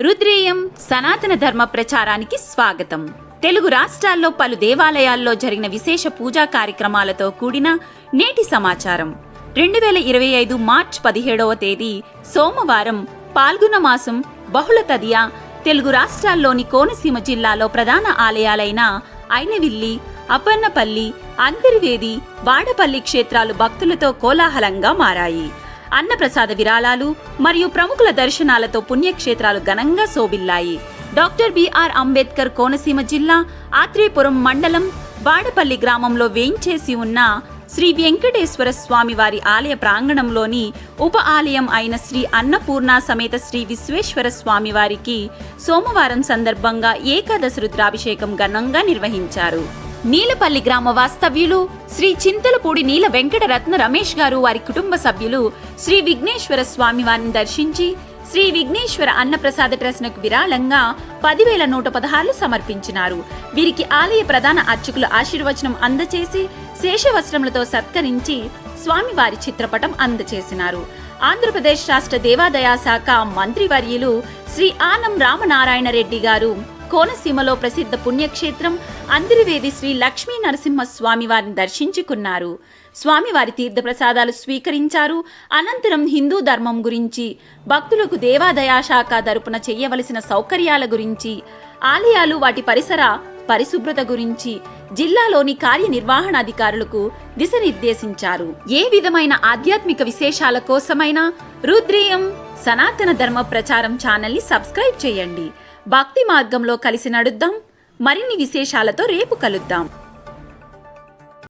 రుద్రేయం సనాతన ధర్మ ప్రచారానికి స్వాగతం. తెలుగు రాష్ట్రాల్లో పలు దేవాలయాల్లో జరిగిన విశేష పూజా కార్యక్రమాలతో కూడిన నేటి సమాచారం. రెండు వేల ఇరవై ఐదు మార్చ్ పదిహేడవ తేదీ సోమవారం పాల్గొన మాసం బహుళ తదియ తెలుగు రాష్ట్రాల్లోని కోనసీమ జిల్లాలో ప్రధాన ఆలయాలైన ఐనవిల్లి అపర్ణపల్లి అంతర్వేది వాడపల్లి క్షేత్రాలు భక్తులతో కోలాహలంగా మారాయి. అన్నప్రసాద విరాళాలు మరియు ప్రముఖుల దర్శనాలతో పుణ్యక్షేత్రాలు ఘనంగా శోభిల్లాయి. డాక్టర్ బిఆర్ అంబేద్కర్ కోనసీమ జిల్లా ఆత్రేయపురం మండలం వాడపల్లి గ్రామంలో వేయించేసి ఉన్న శ్రీ వెంకటేశ్వర స్వామి వారి ఆలయ ప్రాంగణంలోని ఉప ఆలయం అయిన శ్రీ అన్నపూర్ణ సమేత శ్రీ విశ్వేశ్వర స్వామి వారికి సోమవారం సందర్భంగా ఏకాదశ రుద్రాభిషేకం ఘనంగా నిర్వహించారు. నీలపల్లి గ్రామ వాస్తవ్యులు శ్రీ చింతలపూడి నీల వెంకటరత్న రమేష్ గారు వారి కుటుంబ సభ్యులు శ్రీ విఘ్నేశ్వర స్వామి వారిని దర్శించి శ్రీ విఘ్నేశ్వర అన్నప్రసాద ట్రస్ట్కు విరాళంగా పదివేల నూట పదహారులు సమర్పించినారు. వీరికి ఆలయ ప్రధాన అర్చకులు ఆశీర్వచనం అందచేసి శేషవస్త్రములతో సత్కరించి స్వామివారి చిత్రపటం అందచేసినారు. ఆంధ్రప్రదేశ్ రాష్ట్ర దేవాదయా శాఖ మంత్రివర్యులు శ్రీ ఆనం రామనారాయణ రెడ్డి గారు కోనసీమలో ప్రసిద్ధ పుణ్యక్షేత్రం అందిరివేది శ్రీ లక్ష్మీ నరసింహ స్వామివారిని దర్శించుకున్నారు. స్వామివారి తీర్థప్రసాదాలు స్వీకరించారు. అనంతరం హిందూ ధర్మం గురించి భక్తులకు దేవాదయా శాఖ తరపున చేయవలసిన సౌకర్యాల గురించి ఆలయాలు వాటి పరిసర పరిశుభ్రత గురించి జిల్లాలోని కార్యనిర్వహణాధికారులకు దిశనిర్దేశించారు ఏ విధమైన ఆధ్యాత్మిక విశేషాల కోసమైనా రుద్రేయం సనాతన ధర్మ ప్రచారం ఛానల్ని సబ్స్క్రైబ్ చేయండి. భక్తి మార్గంలో కలిసి నడుద్దాం. మరిన్ని విశేషాలతో రేపు కలుద్దాం.